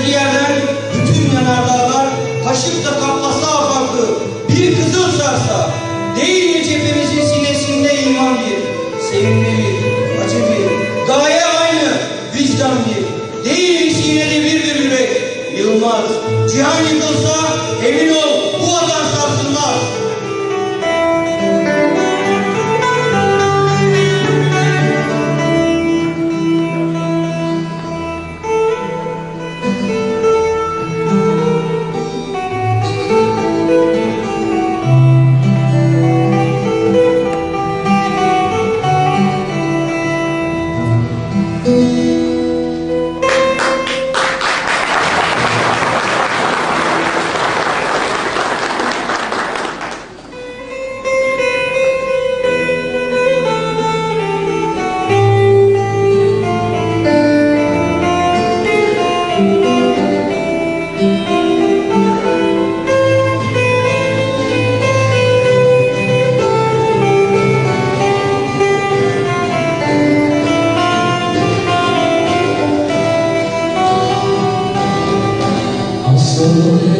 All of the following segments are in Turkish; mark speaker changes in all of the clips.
Speaker 1: geldiği yerden bütün yanardağlar kaşıkla kaplasa afakı bir kızıl sarsa değil mi cephemizin sinesinde iman bir sevimli bir acı bir gaye aynı vicdan bir değil mi sinede bir bir yürek yılmaz cihan yıkılsa emin ol bu vatan sarsılmaz Senhor.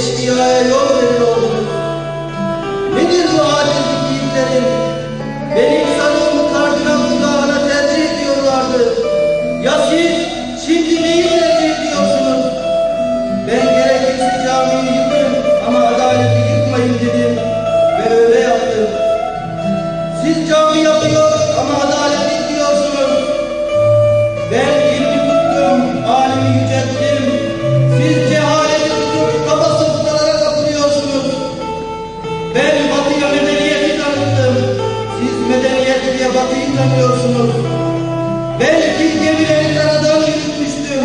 Speaker 1: eşkıyaya yol veriyordunuz. Nedir bu acizlik yiğitlerin? Ben ilk gemileri karadan yürütmüştüm.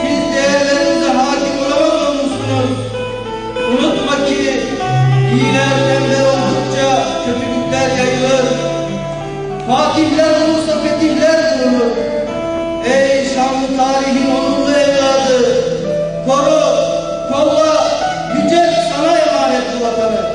Speaker 1: Siz değerlerinize hakim olamaz. Unutma ki iyiler tembel oldukça kötülükler yayılır. Fatihler olursa fetihler bulunur. Ey şanlı tarihin onurlu evladı! Koru, kolla, yücelt sana emanet bu vatanı.